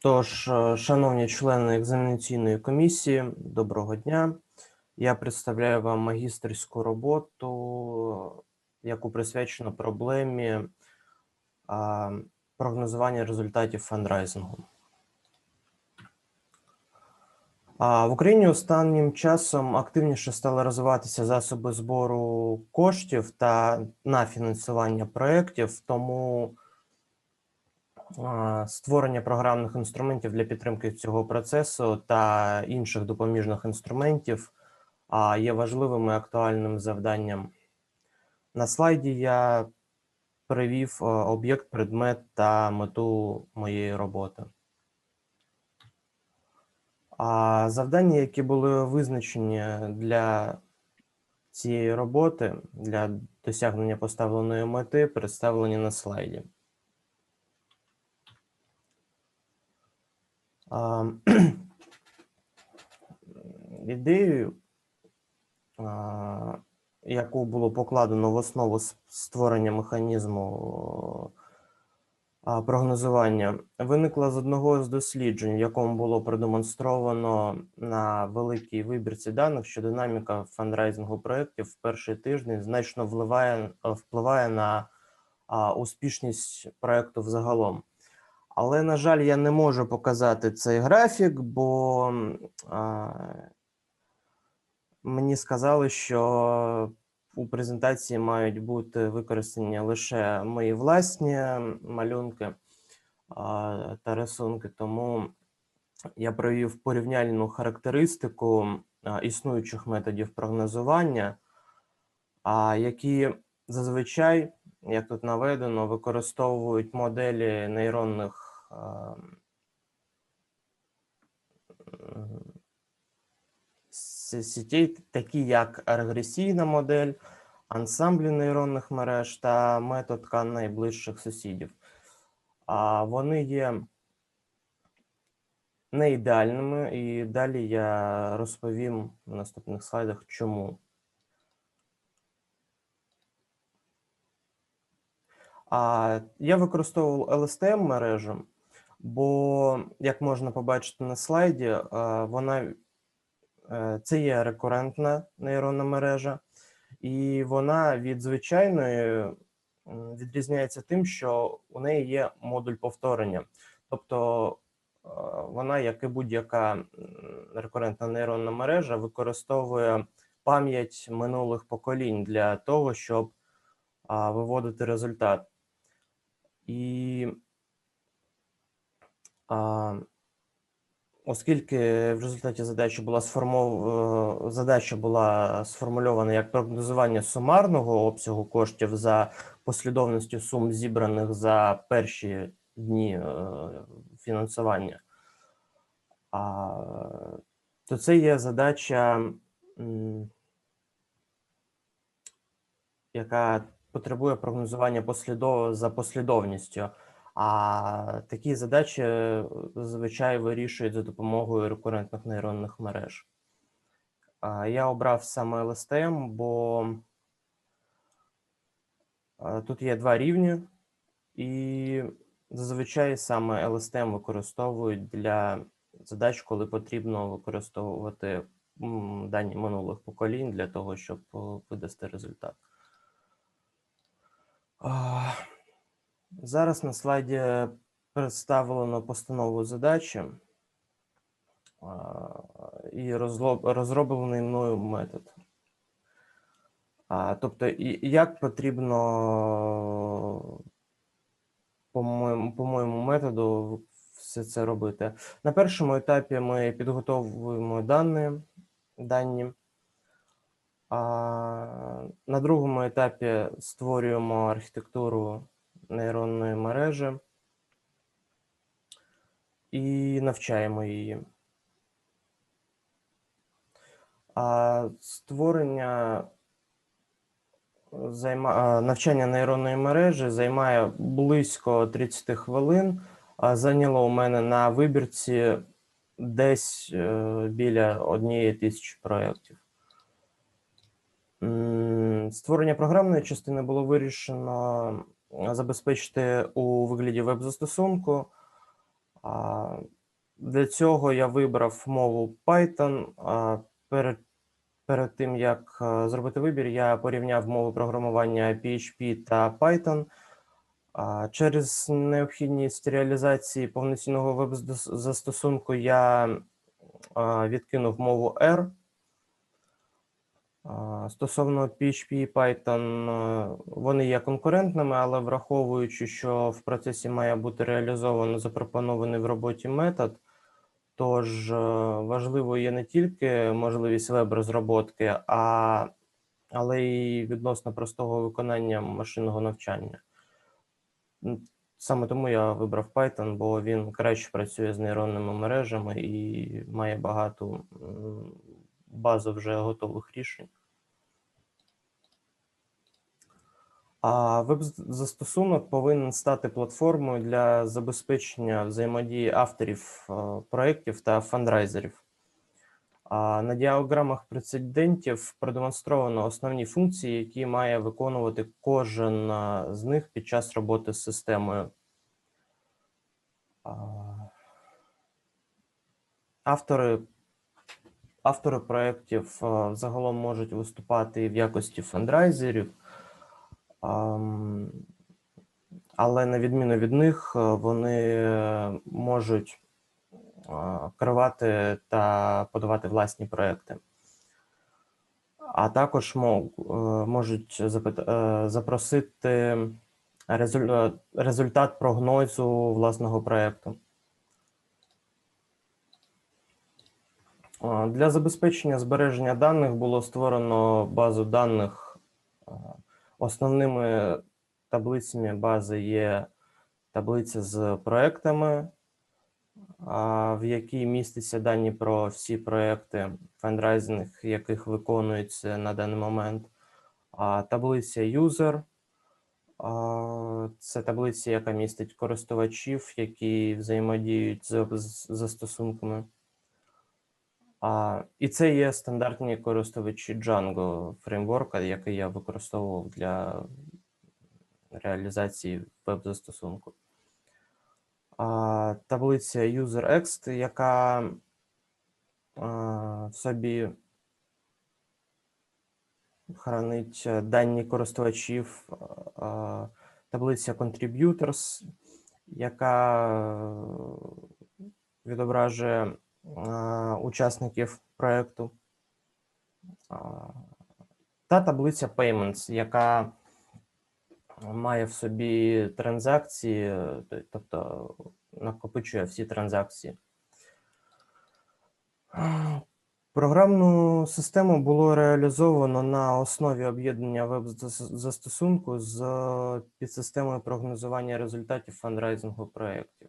Тож, е, шановні члени екзаменаційної комісії, доброго дня. Я представляю вам магістерську роботу, яку присвячено проблемі а, прогнозування результатів фандрайзингу. В Україні останнім часом активніше стали розвиватися засоби збору коштів та на фінансування проєктів, тому створення програмних інструментів для підтримки цього процесу та інших допоміжних інструментів є важливим і актуальним завданням. На слайді я привів об'єкт, предмет та мету моєї роботи. Завдання, які були визначені для цієї роботи, для досягнення поставленої мети, представлені на слайді. Ідею, яку було покладено в основу створення механізму прогнозування, виникла з одного з досліджень, в якому було продемонстровано на великій вибірці даних, що динаміка фандрайзингу проєктів в перший тиждень значно впливає, впливає на успішність проєкту взагалом. Але, на жаль, я не можу показати цей графік, бо а, мені сказали, що у презентації мають бути використані лише мої власні малюнки а, та рисунки. Тому я провів порівняльну характеристику а, існуючих методів прогнозування, а, які зазвичай, як тут наведено, використовують моделі нейронних сітей, такі як регресійна модель, ансамблі нейронних мереж та метод ткан найближчих сусідів. А вони є не ідеальними, і далі я розповім в наступних слайдах, чому. А я використовував LSTM мережу, бо, як можна побачити на слайді, е, вона е, це є рекурентна нейронна мережа, і вона від звичайної відрізняється тим, що у неї є модуль повторення. Тобто е, вона, як і будь-яка рекурентна нейронна мережа, використовує пам'ять минулих поколінь для того, щоб виводити результат. І оскільки в результаті задачі була сформов... е, задача була сформульована як прогнозування сумарного обсягу коштів за послідовністю сум, зібраних за перші дні е, фінансування, то це є задача, яка потребує прогнозування послідов... за послідовністю. А такі задачі е, зазвичай вирішують за допомогою рекурентних нейронних мереж. Я обрав саме LSTM, бо е, тут є два рівні, і зазвичай саме LSTM використовують для задач, коли потрібно використовувати дані минулих поколінь для того, щоб е, видасти результат. Зараз на слайді представлено постанову задачі і розроблений мною метод. Тобто, як потрібно по моєму, по моєму методу все це робити? На першому етапі ми підготовуємо дані, дані. А на другому етапі створюємо архітектуру нейронної мережі і навчаємо її. А створення займа... навчання нейронної мережі займає близько 30 хвилин. А зайняло у мене на вибірці десь е, біля однієї тисячі проєктів. Створення програмної частини було вирішено забезпечити у вигляді веб-застосунку. Для цього я вибрав мову Python. Перед, перед тим, як е, зробити вибір, я порівняв мови програмування PHP та Python. Через необхідність реалізації повноцінного веб-застосунку я відкинув мову R. Стосовно PHP і Python, е, вони є конкурентними, але враховуючи, що в процесі має бути реалізовано запропонований в роботі метод, тож е, важливо є не тільки можливість веб-розроботки, а, але й відносно простого виконання машинного навчання. Саме тому я вибрав Python, бо він краще працює з нейронними мережами і має багато м, базу вже готових рішень. А веб-застосунок повинен стати платформою для забезпечення взаємодії авторів е, проєктів та фандрайзерів. На діаграмах прецедентів продемонстровано основні функції, які має виконувати кожен е, з них під час роботи з системою. Автори, автори проєктів е, загалом можуть виступати і в якості фандрайзерів, але на відміну від них, е, вони можуть е, керувати та подавати власні проекти. А також можуть запросити результат прогнозу власного проекту. Для забезпечення збереження даних було створено базу даних. Основними таблицями бази є таблиця з проектами, в якій містяться дані про всі проекти, фандрайзинг, яких виконується на даний момент. Таблиця user це таблиця, яка містить користувачів, які взаємодіють з застосунками. А, і це є стандартні користувачі Django фреймворка, який я використовував для реалізації веб-застосунку. А, таблиця UserExt, яка а, в собі хранить е, дані користувачів, а, таблиця Contributors, яка е, відображує учасників проекту, а, та таблиця Payments, яка має в собі транзакції, тобто накопичує всі транзакції. Програмну систему було реалізовано на основі об'єднання веб-застосунку з підсистемою прогнозування результатів фандрайзингу проєктів.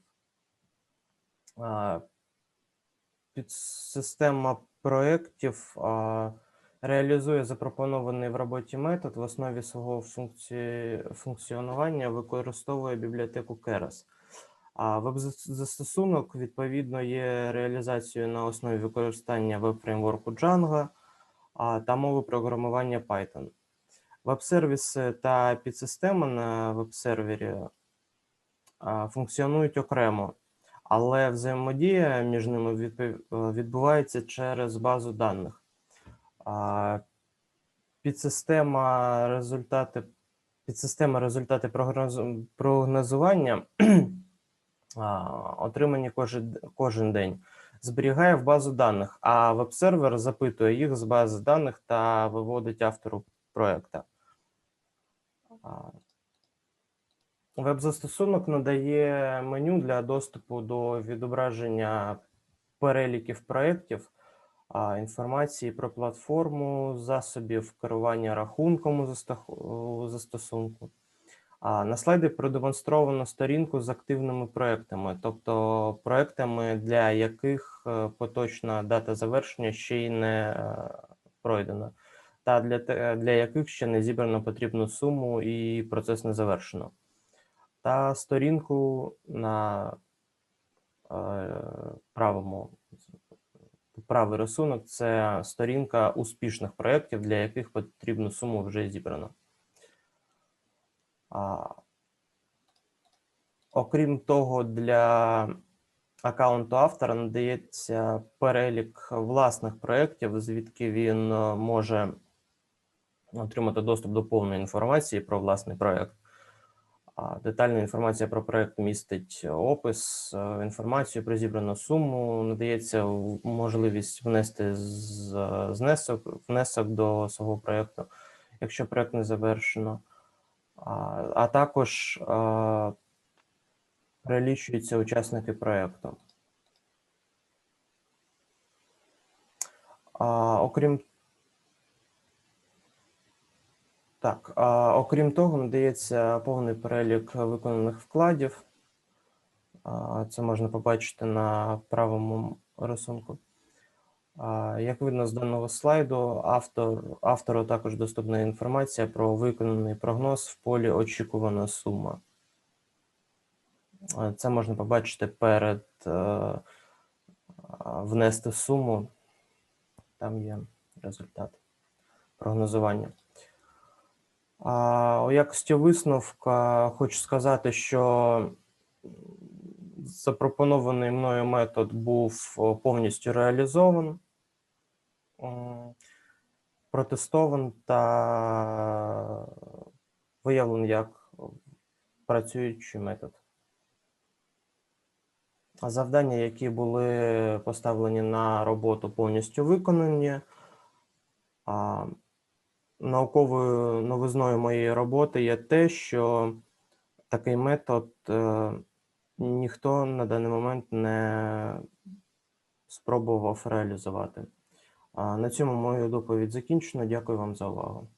Підсистема проєктів реалізує запропонований в роботі метод в основі свого функції, функціонування використовує бібліотеку Keras. А веб-застосунок, відповідно, є реалізацією на основі використання веб-фреймворку Django та мови програмування Python. Веб-сервіси та підсистема на веб-сервері функціонують окремо, але взаємодія між ними відбувається через базу даних. Підсистема результати, підсистема результати прогнозування отримані кожен, кожен день, зберігає в базу даних, а веб-сервер запитує їх з бази даних та виводить автору проєкта. Веб-застосунок надає меню для доступу до відображення переліків проєктів, інформації про платформу, засобів керування рахунком у застосунку. На слайді продемонстровано сторінку з активними проектами, тобто проектами, для яких е, поточна дата завершення ще й не е, пройдена, та для, для яких ще не зібрано потрібну суму і процес не завершено. Та сторінку на е, правому правий рисунок це сторінка успішних проєктів, для яких потрібну суму вже зібрано. Окрім того, для аккаунту автора надається перелік власних проєктів, звідки він е, може отримати доступ до повної інформації про власний проєкт. Детальна інформація про проєкт містить опис, е, інформацію про зібрану суму, надається можливість внести з- знесок, внесок до свого проєкту, якщо проєкт не завершено. А, також перелічуються учасники проєкту. Окрім так, а, окрім того, надається повний перелік виконаних вкладів. Це можна побачити на правому рисунку. Як видно з даного слайду, автор, автору також доступна інформація про виконаний прогноз в полі очікувана сума. Це можна побачити перед е, внести суму. Там є результат прогнозування. У якості висновка хочу сказати, що запропонований мною метод був повністю реалізований, м, протестований та виявлений як працюючий метод. Завдання, які були поставлені на роботу, повністю виконані. Науковою новизною моєї роботи є те, що такий метод е, ніхто на даний момент не спробував реалізувати. На цьому мою доповідь закінчено. Дякую вам за увагу.